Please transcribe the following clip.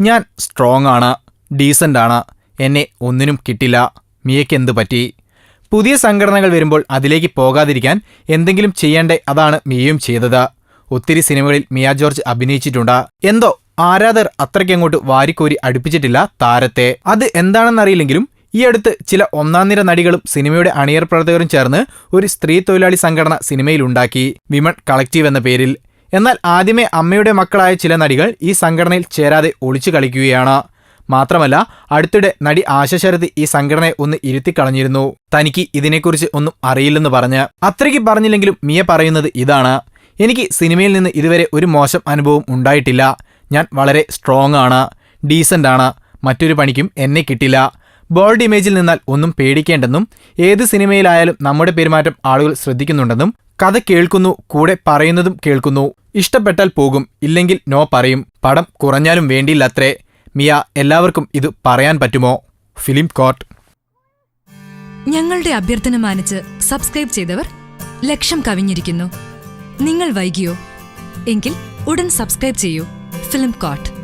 ഞാൻ സ്ട്രോങ് ആണ് ഡീസന്റ് ആണ് എന്നെ ഒന്നിനും കിട്ടില്ല. മിയയ്ക്ക് എന്ത് പറ്റി? പുതിയ സംഘടനകൾ വരുമ്പോൾ അതിലേക്ക് പോകാതിരിക്കാൻ എന്തെങ്കിലും ചെയ്യേണ്ടേ? അതാണ് മിയയും ചെയ്തത്. ഒത്തിരി സിനിമകളിൽ മിയ ജോർജ് അഭിനയിച്ചിട്ടുണ്ട്. എന്തോ ആരാധർ അത്രയ്ക്കങ്ങോട്ട് വാരിക്കോരി അടുപ്പിച്ചിട്ടില്ല താരത്തെ. അത് എന്താണെന്നറിയില്ലെങ്കിലും ഈ അടുത്ത് ചില ഒന്നാം നിര നടികളും സിനിമയുടെ അണിയർ പ്രവർത്തകരും ചേർന്ന് ഒരു സ്ത്രീ തൊഴിലാളി സംഘടന സിനിമയിലുണ്ടാക്കി വിമൺ കളക്റ്റീവ് എന്ന പേരിൽ എന്നാൽ ആദ്യമേ അമ്മയുടെ മക്കളായ ചില നടികൾ ഈ സംഘടനയിൽ ചേരാതെ ഒളിച്ചു കളിക്കുകയാണ്. മാത്രമല്ല അടുത്തിടെ നടി ആശശരതി ഈ സംഘടനയെ ഒന്ന് ഇരുത്തിക്കളഞ്ഞിരുന്നു. തനിക്ക് ഇതിനെക്കുറിച്ച് ഒന്നും അറിയില്ലെന്ന് പറഞ്ഞ്. അത്രയ്ക്ക് പറഞ്ഞില്ലെങ്കിലും മിയ പറയുന്നത് ഇതാണ്. എനിക്ക് സിനിമയിൽ നിന്ന് ഇതുവരെ ഒരു മോശം അനുഭവം ഉണ്ടായിട്ടില്ല. ഞാൻ വളരെ സ്ട്രോങ് ആണ് ഡീസന്റ് ആണ്. മറ്റൊരു പണിക്കും എന്നെ കിട്ടില്ല. ബോൾഡ് ഇമേജിൽ നിന്നാൽ ഒന്നും പേടിക്കേണ്ടെന്നും ഏത് സിനിമയിലായാലും നമ്മുടെ പെരുമാറ്റം ആളുകൾ ശ്രദ്ധിക്കുന്നുണ്ടെന്നും കഥ കേൾക്കുന്നു കൂടെ പറയുന്നതും കേൾക്കുന്നു. ഇഷ്ടപ്പെട്ടാൽ പോകും ഇല്ലെങ്കിൽ നോ പറയും. പടം കുറഞ്ഞാലും വേണ്ടിയില്ലത്രേ. മിയ എല്ലാവർക്കും ഇത് പറയാൻ പറ്റുമോ? Film court. ഞങ്ങളുടെ അഭ്യർത്ഥന മാനിച്ച് സബ്സ്ക്രൈബ് ചെയ്തവർ ലക്ഷം കവിഞ്ഞിരിക്കുന്നു. നിങ്ങൾ വൈകിയോ? എങ്കിൽ ഉടൻ സബ്സ്ക്രൈബ് ചെയ്യൂ. Film coat